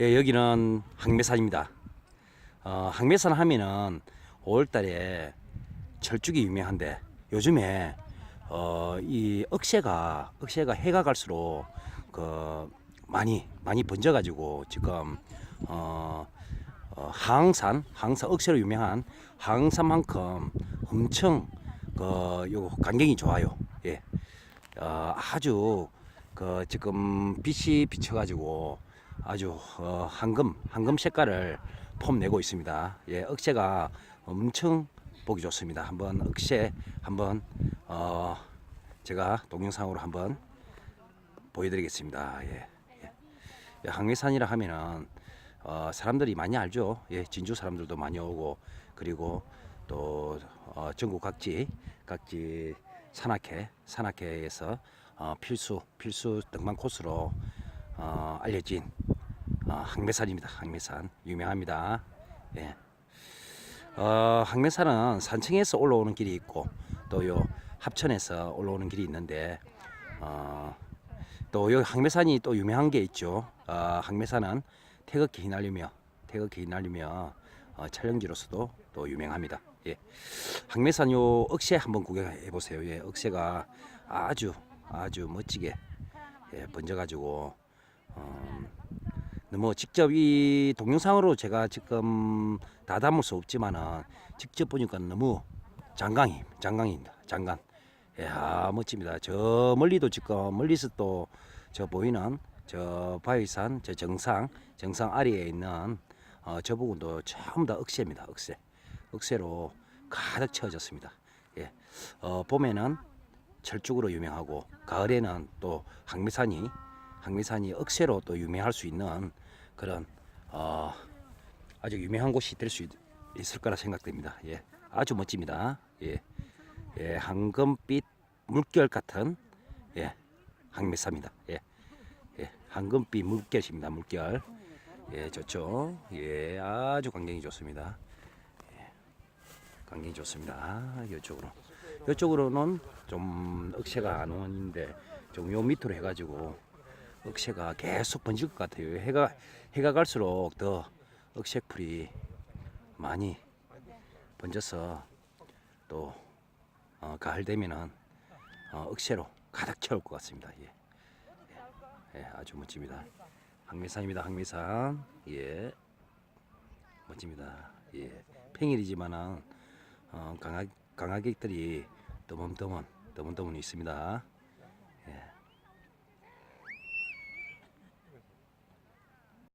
예, 여기는 항매산입니다. 어, 항매산 하면은 5월달에 철쭉이 유명한데 요즘에 어, 이 억새가 억새가 해가 갈수록 그 많이 많이 번져가지고 지금 어, 어, 항산 항산 억새로 유명한 항산만큼 엄청 그요 간경이 좋아요. 예, 어, 아주 그 지금 빛이 비쳐가지고 아주 어, 황금 황금 색깔을 폼내고 있습니다. 예, 억새가 엄청 보기 좋습니다. 한번 억새 한번 어, 제가 동영상으로 한번 보여드리겠습니다. 예, 예. 예, 항매산이라 하면은 어, 사람들이 많이 알죠. 예, 진주 사람들도 많이 오고 그리고 또 어, 전국 각지 각지 산악회 산악회에서 어, 필수 필수 등반 코스로 어, 알려진 어, 항매산입니다. 항매산 유명합니다. 예. 어, 항매산은 산청에서 올라오는 길이 있고 또요 합천에서 올라오는 길이 있는데 어, 또 여기 항매산이 또 유명한 게 있죠. 어, 항매산은 태극기 휘날리며 태극기 휘날리며 어, 촬영지로서도 또 유명합니다. 예. 항매산 요 억새 한번 구경해 보세요. 예, 억새가 아주 아주 멋지게 예, 번져가지고 어, 뭐 직접 이 동영상으로 제가 지금 다 담을 수 없지만은 직접 보니까 너무 장강이 장강입니다. 장강. 야 멋집니다. 저 멀리도 지금 멀리서 또 저 보이는 저 바위산 저 정상 정상 아래에 있는 어, 저 부분도 전부 다 억새입니다. 억새. 억새로 가득 채워졌습니다. 예. 어, 봄에는 철쭉으로 유명하고 가을에는 또 항미산이 항미산이 억새로 또 유명할 수 있는 그런 어, 아주 유명한 곳이 될 수 있을 거라 생각됩니다. 예. 아주 멋집니다. 예. 예, 황금빛 물결 같은 예, 항매사입니다. 예. 예, 황금빛 물결입니다. 물결. 예, 좋죠. 예, 아주 광경이 좋습니다. 예, 광경이 좋습니다. 이쪽으로. 이쪽으로는 좀 억새가 안 오는데 좀 요 밑으로 해가지고 억새가 계속 번질 것 같아요. 해가 해가 갈수록 더 억새풀이 많이 번져서 또 어, 가을 되면은 어, 억새로 가득 채울 것 같습니다. 예. 예, 예, 아주 멋집니다. 항매산입니다. 항매산. 예. 멋집니다. 예. 평일이지만은 어, 강하, 강하객들이 떠문떠문 떠문떠문 있습니다.